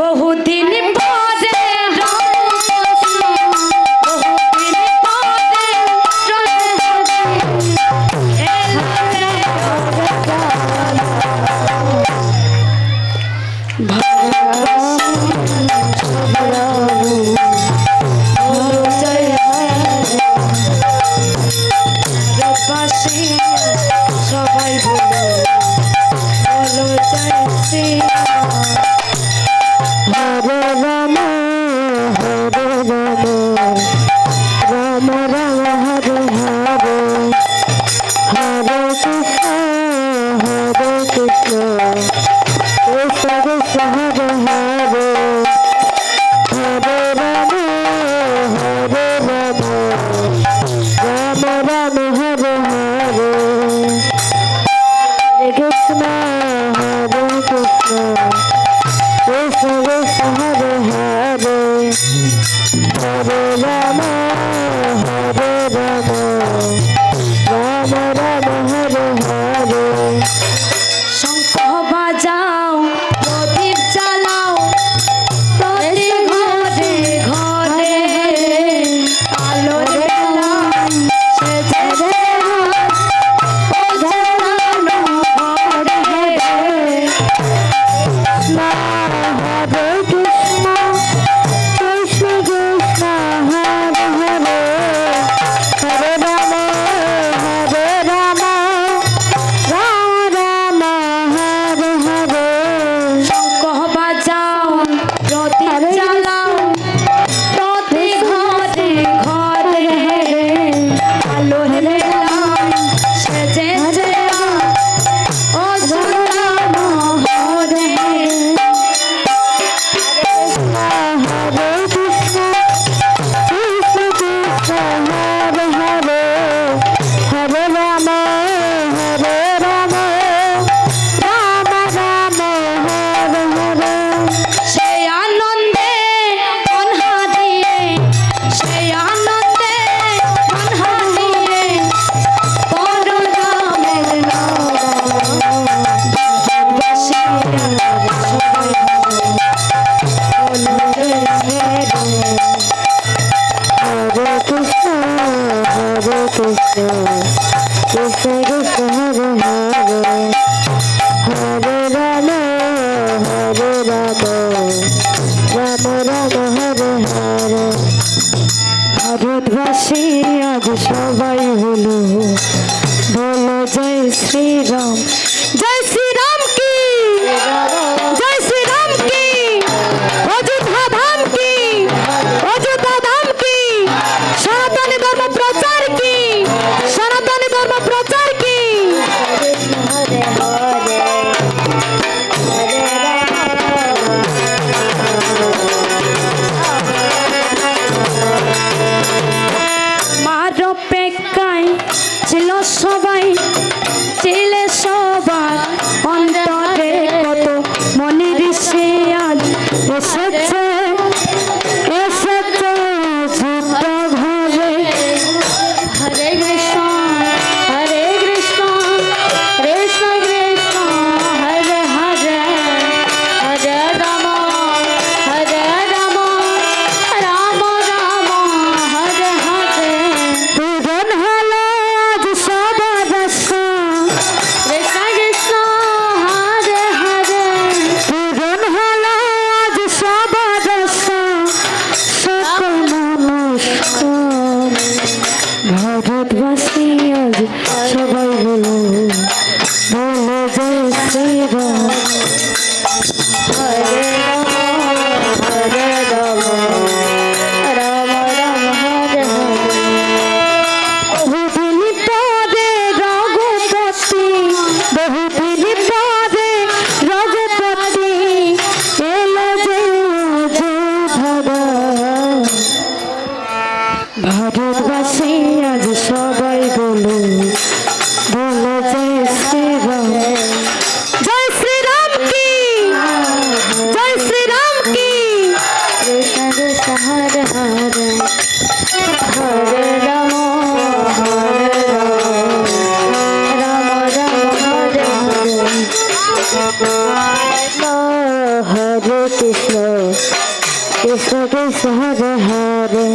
বহুদিন ভদ্রাসী আজ সবাই হলো। বলো জয় শ্রীরাম। জয় শ্রী ছিল সবাই ছেলে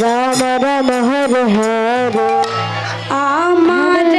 রাম রাম হরে হরে। আমার